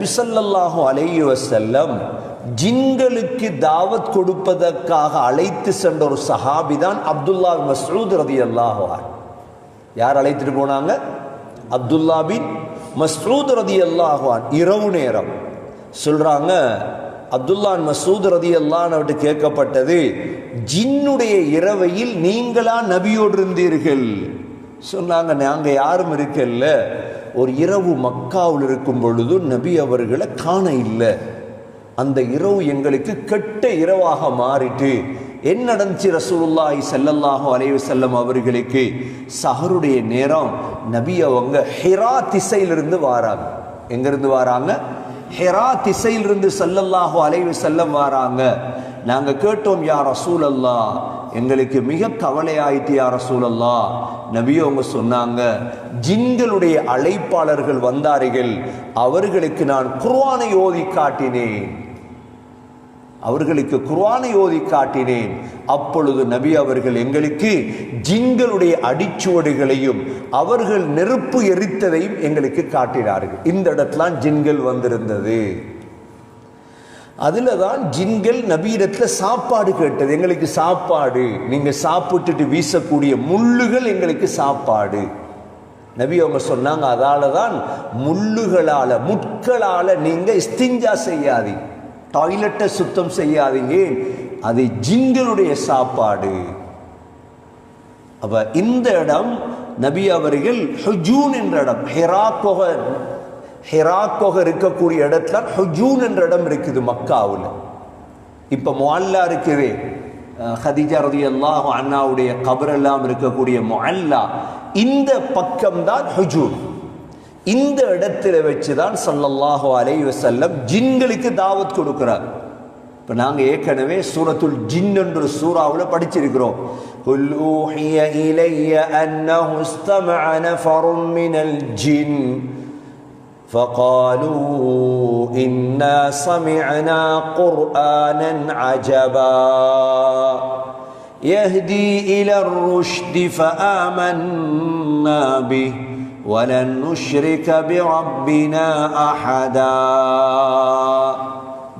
நபிசல்லாஹு அலையு வசல்லம் ஜின்களுக்கு தாவத் கொடுப்பதற்காக அழைத்து சென்ற ஒரு சஹாபி தான் அப்துல்லா மஸ்ரூத் ரதி அல்லாஹுவார் யார் அழைத்துட்டு போனாங்க? அப்துல்லா பின் மஸ்ரூத் ரதி அல்லாஹுவான் இரவு நேரம். சொல்றாங்க அப்துல்லான் மசூத் ரதி அல்லான்னு கேட்கப்பட்டது ஜின்னுடைய இரவையில் நீங்களா நபியோடு இருந்தீர்கள்? சொன்னாங்க நாங்கள் யாரும் இருக்கல்ல. ஒரு இரவு மக்காவில் இருக்கும் பொழுது நபி அவர்களை காண இல்லை. அந்த இரவு எங்களுக்கு கெட்ட இரவாக மாறிட்டு என்ன நடந்துச்சு ரசூலுல்லாஹி ஸல்லல்லாஹு அலைஹி செல்லம் அவர்களுக்கு? சஹருடைய நேரம் நபி அவங்க ஹெரா திசையிலிருந்து வாராங்க. எங்கேருந்து வாராங்க? ஹெரா திசையிலிருந்து ஸல்லல்லாஹு அலைவு செல்லம் வாராங்க. நாங்கள் கேட்டோம் யார் ரசூல் அல்லா எங்களுக்கு மிக கவலையாயிட்டு யா ரசூலல்லா. நபியோ அவங்க சொன்னாங்க ஜின்களுடைய அழைப்பாளர்கள் வந்தார்கள் அவர்களுக்கு நான் குர்வானை ஓதி காட்டினேன். அவர்களுக்கு குர்ஆனை ஓதி காட்டினேன். அப்பொழுது நபி அவர்கள் எங்களுக்கு ஜிங்களுடைய அடிச்சுவடுகளையும் அவர்கள் நெருப்பு எரித்ததையும் எங்களுக்கு காட்டினார்கள். இந்த இடத்துல ஜிங்கள் வந்திருந்தது. அதில் தான் ஜின்கள் நபீரத்தில் சாப்பாடு கேட்டது. எங்களுக்கு சாப்பாடு. நீங்கள் சாப்பிட்டுட்டு வீசக்கூடிய முள்ளுகள் எங்களுக்கு சாப்பாடு. நபி அவங்க சொன்னாங்க அதால தான் முள்ளுகளால் முட்களால் நீங்கள் இஸ்திஞ்சா செய்யாதீங்க டாய்லெட்டை சுத்தம் செய்யாதீங்க. அது ஜின்களுடைய சாப்பாடு. அப்போ இந்த இடம் நபி அவர்கள் ஹுஜூன் என்ற இடம். ஹெராக்கொக ஹெராக்கொக இருக்கக்கூடிய இடத்துல ஹுஜூன் என்ற இடம் இருக்குது மக்காவில் இப்ப முல்லா இருக்குது ஹதிஜா ரதி அல்லாஹ் அண்ணாவுடைய கபர் எல்லாம் இருக்கக்கூடிய முல்லா இந்த பக்கம் தான் ஹுஜூன் இந்த இடத்துல வச்சு தான் சல்லல்லாஹு அலைஹி வஸல்லம் ஜின்களுக்கு தாவத் கொடுக்கிறார் இப்போ நாங்கள் ஏற்கனவே சூரத்துல் ஜின் என்ற சூறாவில் படிச்சிருக்கிறோம் قل أوحي إلي أنه استمع نفر من الجن فقالوا إنا سمعنا قرآنا عجبا يهدي إلى الرشد فآمنا به ولن نشرك بربنا أحدا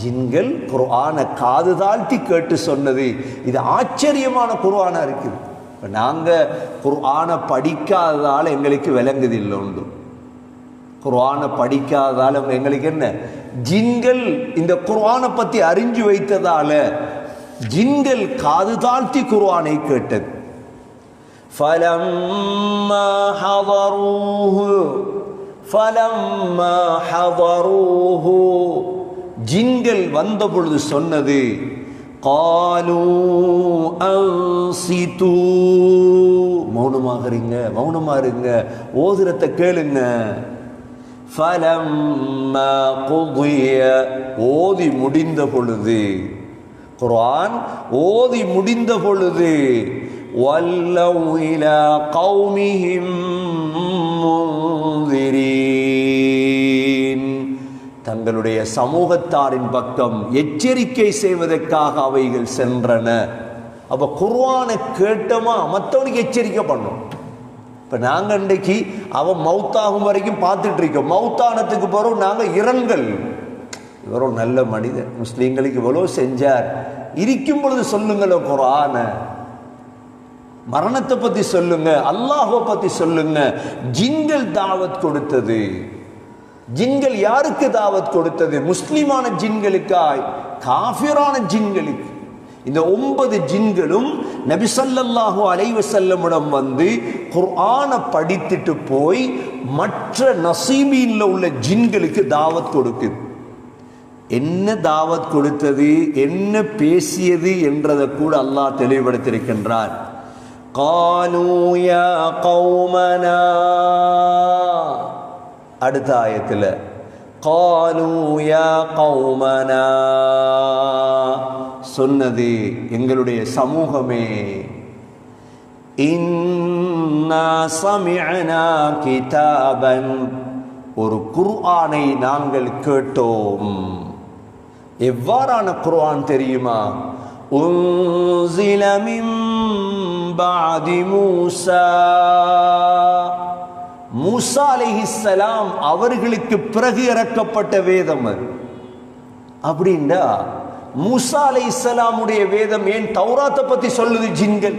ஜின்கள் குர்ஆனை காது தாழ்த்தி கேட்டு சொன்னது இது ஆச்சரியமான குர்ஆனா இருக்குது இப்போ நாங்கள் குர்ஆனை படிக்காததால் எங்களுக்கு விளங்குது இல்லை உண்டு குர்ஆனை படிக்காததால் எங்களுக்கு என்ன ஜின்கள் இந்த குர்ஆனை பற்றி அறிஞ்சு வைத்ததால ஜின்கள் காது தாழ்த்தி குர்ஆனை கேட்டது فلما حضروه فلما حضروه ஜின்கள் வந்த பொழுது சொன்னது காலு அன்சித்து மௌனமாக இருங்க மௌனமா இருங்க ஓதுரத்தை கேளுங்க ஃபலம்மா குதிய ஓதி முடிந்த பொழுது குரான் ஓதி முடிந்த பொழுது வல்ல இலா கௌமிஹிம் தங்களுடைய சமூகத்தாரின் பக்கம் எச்சரிக்கை செய்வதற்காக அவைகள் சென்றன அப்போ குர்வானை கேட்டோமா மற்றவனுக்கு எச்சரிக்கை பண்ணும் இப்போ நாங்கள் இன்றைக்கு அவன் மவுத்தாகும் வரைக்கும் பார்த்துட்டு இருக்கோம். மவுத்தானத்துக்கு பிறகு நாங்கள் இரண்கள் இவர் ஒரு நல்ல மனிதன் முஸ்லீம்களுக்கு இவ்வளோ செஞ்சார். இருக்கும் பொழுது சொல்லுங்களோ குரான மரணத்தை பற்றி சொல்லுங்க. அல்லாஹை பற்றி சொல்லுங்க. ஜிங்கள் தாவத் கொடுத்தது. ஜின்கள் யாருக்கு தாவத் கொடுத்தது? முஸ்லிமான ஜின்களுக்காய் காஃபிரான ஜின்களுக்கு. இந்த ஒன்பது ஜின்களும் நபிசல்லாஹூ அலைவசல்லமிடம் வந்து குர்ஆன படித்துட்டு போய் மற்ற நசீபீனில் உள்ள ஜின்களுக்கு தாவத் கொடுக்குது என்ன தாவத் கொடுத்தது என்ன பேசியது என்றதை கூட அல்லாஹ் தெளிவுபடுத்தியிருக்கின்றார். கானூயா கௌமனா. அடுத்த ஆயத்தில் கானூயா கௌமனா. சொன்னது எங்களுடைய சமூகமே. கிதாபன். ஒரு குர்ஆனை நாங்கள் கேட்டோம். எவ்வாறான குர்ஆன் தெரியுமா? உன்சில பாதி மூசா. மூசா அலிஹிஸ்ஸலாம் அவர்களுக்கு பிறகு இறக்கப்பட்ட வேதம் அது. மூசா அலைஹிஸ்ஸலாமுடைய வேதம் ஏன் தௌராத்தை பத்தி சொல்லுது ஜின்கள்?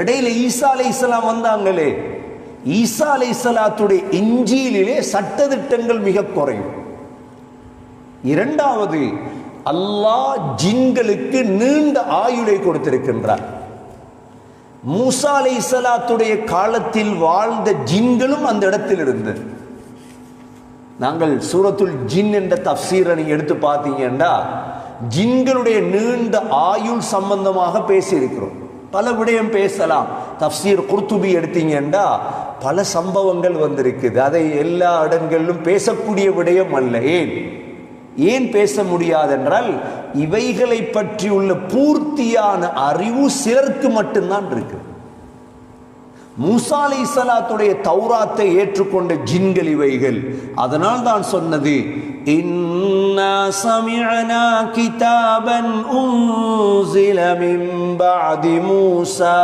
இடையில ஈசா அலைஹிஸ்ஸலாம் வந்தாங்களே. ஈசா அலைஹிஸ்ஸலாத்துடைய இஞ்சியிலே சட்டதிட்டங்கள் மிக குறையும் இரண்டாவது அல்லாஹ் ஜின்களுக்கு நீண்ட ஆயுளை கொடுத்திருக்கின்றார். மூசா அலை சலாத்துடைய காலத்தில் வாழ்ந்த ஜின்களும் அந்த இடத்தில் இருந்தது. நாங்கள் சூரத்துல் ஜின் என்ற தப்சீரனை எடுத்து பார்த்தீங்கன்னா ஜின்களுடைய நீண்ட ஆயுள் சம்பந்தமாக பேசியிருக்கிறோம். பல விடயம் பேசலாம். தப்சீர் குர்துபி எடுத்தீங்கன்னா பல சம்பவங்கள் வந்திருக்குது. அதை எல்லா இடங்களிலும் பேசக்கூடிய விடயம் அல்ல. ஏன்? ஏன் பேச முடியாதென்றால் இவைகளை பற்றியுள்ள பூர்த்தியான அறிவு சிலருக்கு மட்டும்தான் இருக்கு. மூசா அலை சலாத்துடைய தௌராத்தை ஏற்றுக்கொண்ட ஜின்கள் இவைகள். அதனால் தான் சொன்னது إنا سمعنا كتابا أنزل من بعد موسى.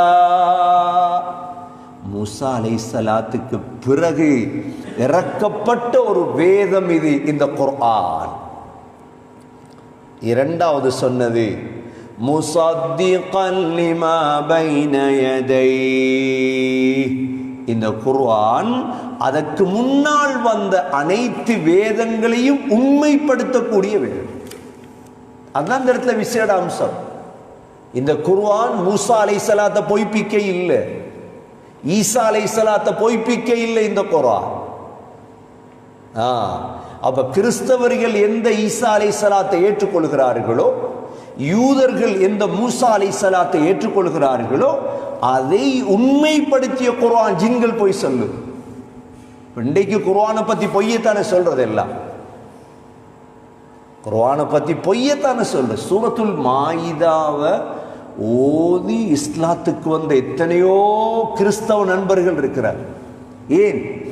மூசா அலை சலாத்துக்கு பிறகு இறக்கப்பட்ட ஒரு வேதம் இது இந்த குர்ஆன். இரண்டாவது சொன்னது முசத்திகன் லிமா பைன யதை இந்த குர்ஆன் அதற்கு முன்னால் வந்த அனைத்து வேதங்களையும் உண்மைப்படுத்தக்கூடிய வேதம். அதுதான் இந்த இடத்துல விசேட அம்சம். இந்த குர்வான் மூசா அலை சலாத்தை பொய்ப்பிக்க இல்லை. ஈசா அலை சலாத்தை பொய்ப்பிக்க இல்லை இந்த குர்வான் ஆ அப்ப கிறிஸ்தவர்கள் எந்த ஈசா அலை சலாத்தை ஏற்றுக்கொள்கிறார்களோ யூதர்கள் எந்த மூசா அலை சலாத்தை ஏற்றுக்கொள்கிறார்களோ அதை உண்மைப்படுத்திய குர்ஆன் ஜின்கள் போய் சொல்லுது. இன்றைக்கு குர்வானை பத்தி பொய்யத்தானே சொல்றது எல்லாம் குர்வானை பத்தி பொய்யத்தானே சொல்ற. சூரத்துல் மாயிதாவை ஓதி இஸ்லாத்துக்கு வந்த எத்தனையோ கிறிஸ்தவ நண்பர்கள் இருக்கிறார். ஏன்?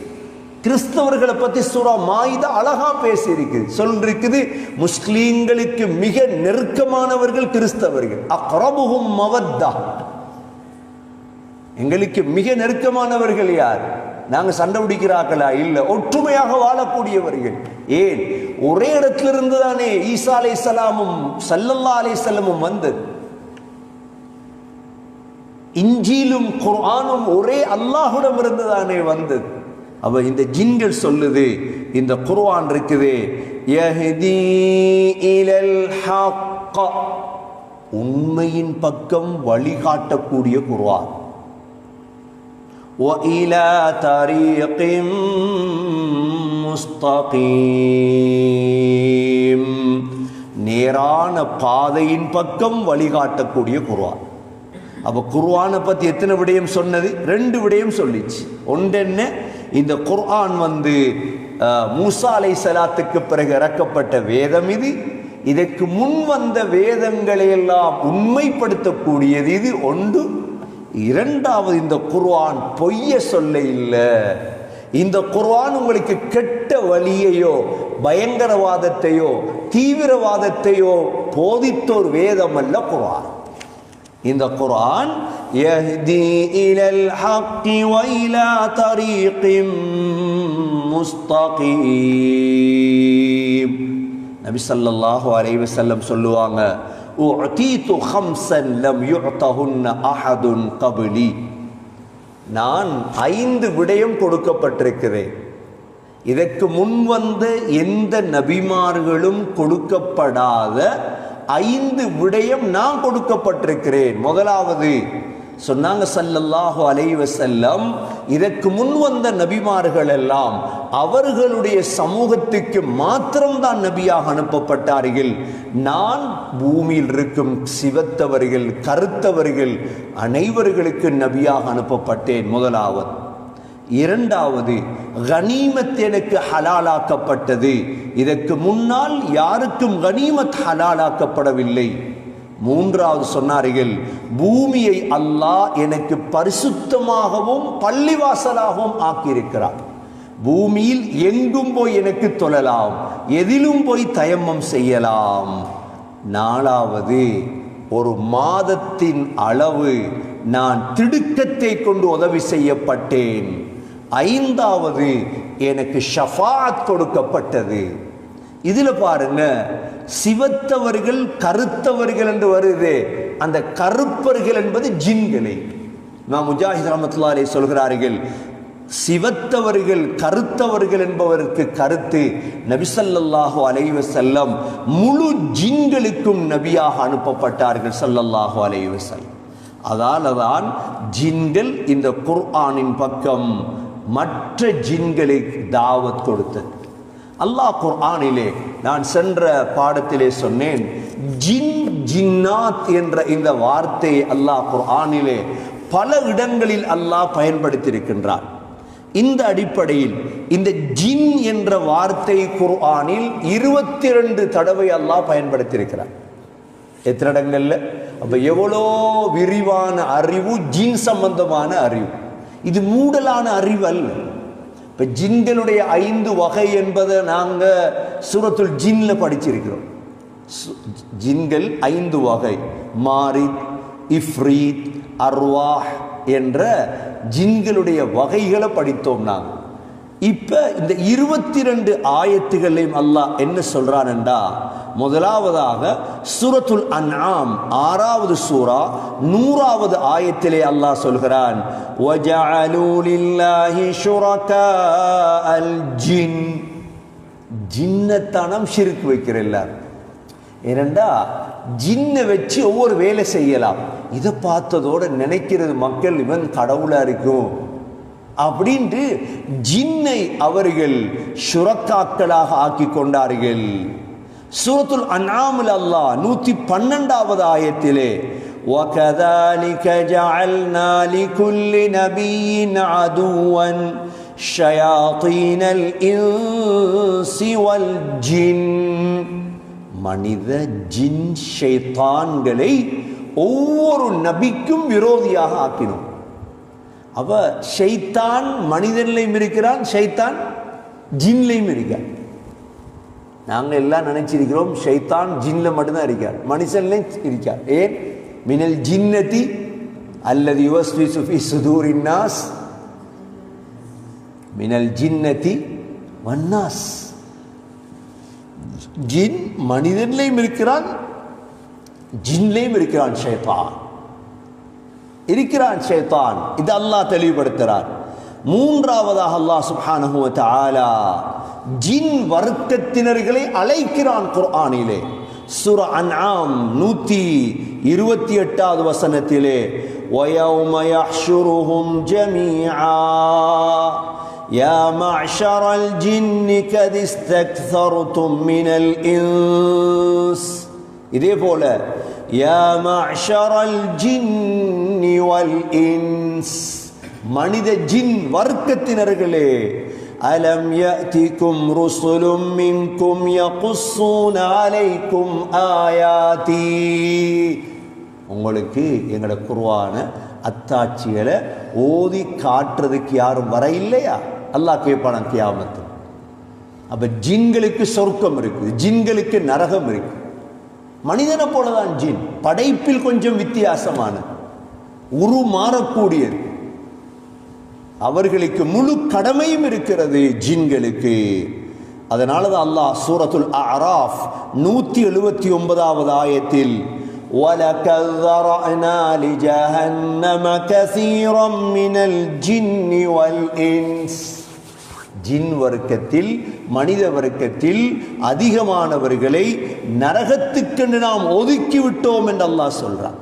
கிறிஸ்தவர்களை பத்தி சூரா மாயிதா அழகா பேசி இருக்குது சொல்லிருக்குது முஸ்லீம்களுக்கு மிக நெருக்கமானவர்கள் கிறிஸ்தவர்கள். அக்ரபுகும் மவத்தா. எங்களுக்கு மிக நெருக்கமானவர்கள் யார்? நாங்க சண்டை பிடிக்கிறார்களா? இல்ல. ஒற்றுமையாக வாழக்கூடியவர்கள். ஏன்? ஒரே இடத்திலிருந்து தானே ஈசா அலை சலாமும் சல்லல்லா அலை செல்லமும் வந்தது. இஞ்சிலும் குர்ஆனும் ஒரே அல்லாஹுடம் இருந்து தானே வந்தது. அவ இந்த ஜின்கள் சொல்லுது இந்த குர்ஆன் இருக்குது யஹ்தி இலல் ஹக்க உண்மையின் பக்கம் வழிகாட்டக்கூடிய குர்ஆன். وإلى طريق مستقيم நேரான பாதையின் பக்கம் வழிகாட்டக்கூடிய குர்ஆன் அப்ப குர்ஆனை பத்தி எத்தனை விடயம் சொன்னது ரெண்டு விடயம் சொல்லிச்சு ஒன்றென்ன இந்த குர்ஆன் வந்து அஹ், மூசா அலை சலாத்துக்கு பிறகு இறக்கப்பட்ட வேதம் இது இதற்கு முன் வந்த வேதங்களை எல்லாம் உண்மைப்படுத்தக்கூடியது இது ஒன்று இரண்டாவது இந்த குர்ஆன் பொய்ய சொல்ல இல்லை. இந்த குர்வான் உங்களுக்கு கெட்ட வழியையோ பயங்கரவாதத்தையோ தீவிரவாதத்தையோ போதித்தோர் வேதம் அல்ல குர்ஆன். இந்த குர்ஆன் யஹ்தி இலல் ஹக்கி வைலா தரீகிம் முஸ்தகீம். நபி ஸல்லல்லாஹு அலைஹி வஸல்லம் சொல்லுவாங்க உத்தீத்து ஹம்சன் லம் யுஅதஹுன்ன அஹதுன் கப்லி. நான் ஐந்து விடயம் கொடுக்கப்பட்டிருக்கிறேன். இதற்கு முன் வந்த எந்த நபிமார்களும் கொடுக்கப்படாத ஐந்து விடயம் நான் கொடுக்கப்பட்டிருக்கிறேன். முதலாவது சொன்னாங்க சல்லல்லாஹு அலைவ செல்லம் இதற்கு முன் வந்த நபிமார்கள் எல்லாம் அவர்களுடைய சமூகத்துக்கு மாத்திரம்தான் நபியாக அனுப்பப்பட்டார்கள். நான் பூமியில் இருக்கும் சிவத்தவர்கள் கருத்தவர்கள் அனைவர்களுக்கு நபியாக அனுப்பப்பட்டேன் முதலாவது. இரண்டாவது கனீமத் எனக்கு ஹலாலாக்கப்பட்டது. இதற்கு முன்னால் யாருக்கும் கனிமத் ஹலாலாக்கப்படவில்லை. மூன்றாவது சொன்னார்கள் பூமியை அல்லாஹ் எனக்கு பரிசுத்தமாகவும் பள்ளிவாசலாகவும் ஆக்கியிருக்கிறார். பூமியில் எங்கும் போய் எனக்கு தொழலாம் எதிலும் போய் தயமம் செய்யலாம். நாலாவது ஒரு மாதத்தின் அளவு நான் திடுக்கத்தை கொண்டு உதவி செய்யப்பட்டேன். ஐந்தாவது எனக்கு ஷஃபாத் கொடுக்கப்பட்டது. இதில் பாருங்க சிவத்தவர்கள் கருத்தவர்கள் என்று வருது. அந்த கருப்பர்கள் என்பது ஜின்களை. நான் முஜாஹித் ரஹமத்துல்லா சொல்கிறார்கள் சிவத்தவர்கள் கருத்தவர்கள் என்பவருக்கு கருத்து நபிசல்லாஹு அலைவ செல்லம் முழு ஜின்களுக்கும் நபியாக அனுப்பப்பட்டார்கள் ஸல்லல்லாஹு அலைவ செல்லம் அதால தான் ஜின்கள் இந்த குர்ஆனின் பக்கம் மற்ற ஜின்களை தாவத் கொடுத்தது. அல்லாஹ் குர்ஆனிலே நான் சென்ற பாடத்திலே சொன்னேன் ஜின் ஜின்னாத் என்ற இந்த வார்த்தையை அல்லாஹ் குர்ஆனிலே பல இடங்களில் அல்லாஹ் பயன்படுத்தியிருக்கின்றார். இந்த அடிப்படையில் இந்த ஜின் என்ற வார்த்தை குர்ஆனில் இருபத்தி ரெண்டு தடவை அல்லாஹ் பயன்படுத்தியிருக்கிறார். எத்தனை இடங்கள்ல? அப்போ எவ்வளோ விரிவான அறிவு ஜின் சம்பந்தமான அறிவு. இது மூடலான அறிவு அல்ல. இப்போ ஜின்களுடைய ஐந்து வகை என்பதை நாங்கள் சூரத்துல் ஜின்ல படிச்சிருக்கிறோம். ஜின்கள் ஐந்து வகை. மாரித் இஃப்ரீத் அர்வாஹ் என்ற ஜின்களுடைய வகைகளை படித்தோம் நாங்கள் இப்போ இந்த இருபத்தி ரெண்டு ஆயத்துகளையும் அல்லாஹ் என்ன சொல்கிறான்டா முதலாவதாக சூரத்துல் அன்ஆம் ஆறாவது சூரா நூறாவது ஆயத்திலே அல்லாஹ் சொல்கிறான் ஜின்னத்தனம் ஷிருக்கு வைக்கிற எல்லாரும் ஏனெண்டா ஜின்னை வச்சு ஒவ்வொரு வேலை செய்யலாம். இதை பார்த்ததோட நினைக்கிறது மக்கள் இவன் கடவுளாக இருக்கும். அப்படின்ட்டு ஜின்னை அவர்கள் சுரக்காக்களாக ஆக்கி கொண்டார்கள். சூரத்துல் அன்ஆமுல் அல்லாஹ் நூத்தி பன்னெண்டாவது ஆயத்திலே وكذلك جعلنا لكل نبي عدوا شياطين الإنس والجن மனித ஜின் ஷைத்தான்களை ஒவ்வொரு நபிக்கும் விரோதியாக ஆக்கினோம் அவ ஷைத்தான் மனிதன்லையும் இருக்கிறான் ஷைத்தான் ஜின்லையும் இருக்கான் நாங்கள் எல்லாம் நினைச்சிருக்கிறோம் ஷைத்தான் ஜின்னில் மட்டும்தான் இருக்கார். மனுஷன்லேயும் இருக்கார். ஏன்? மினல் ஜின்னதி அல்லது யுவஸ்வி சுஃபி சுதூரின் நாஸ். மினல் ஜின்னதி வன்னாஸ் ஜின் மனிதன்லையும் இருக்கிறான் ஜின்லையும் இருக்கிறான் ஷேத்தான். இருக்கிறான் ஷேத்தான். இது அல்லாஹ் தெளிவுபடுத்துகிறார். மூன்றாவதாக அல்லாஹ் சுப்ஹானஹு ஆலா ஜின் வர்க்கத்தினர்களை அழைக்கிறான் குர்ஆனிலே சூர அன்ஆம் நூத்தி இருபத்தி எட்டாவது வசனத்திலே وَيَوْمَ يَحْشُرُهُمْ جَمِيعًا يَا مَعْشَرَ الْجِنِّ قَدِ اسْتَكْثَرْتُم مِّنَ الْإِنسِ இதே போல யா மஅஷரல் ஜின்னி வல் இன்ஸ் மனித ஜின் வர்க்கத்தினர்களே அலம் يأتكم ருசுலும் மின்கும் يقصون عليكم آياتي? உங்களுக்கு எங்களோட குருவான அத்தாட்சிகளை ஓதி காட்டுறதுக்கு யாரும் வர இல்லையா? அல்லாஹ் கேட்பான கியாமத்து. அப்போ ஜின்களுக்கு சொர்க்கம் இருக்குது ஜின்களுக்கு நரகம் இருக்கு மனிதனை போலதான் ஜின். படைப்பில் கொஞ்சம் வித்தியாசமான. உரு மாறக்கூடியது அவர்களுக்கு முழு கடமையும் இருக்கிறது ஜின்களுக்கு அதனால தான் அல்லாஹ் சூரத்துல் அராஃப் நூத்தி எழுபத்தி ஒன்பதாவது ஆயத்தில் وَلَقَدْ ذَرَأْنَا لِجَهَنَّمَ كَثِيرًا مِنَ الْجِنِّ وَالْإِنسِ ஜின் வர்க்கத்தில் மனித வர்க்கத்தில் அதிகமானவர்களை நரகத்துக்கென்று நாம் ஒதுக்கி விட்டோம் என்று அல்லாஹ் சொல்றான்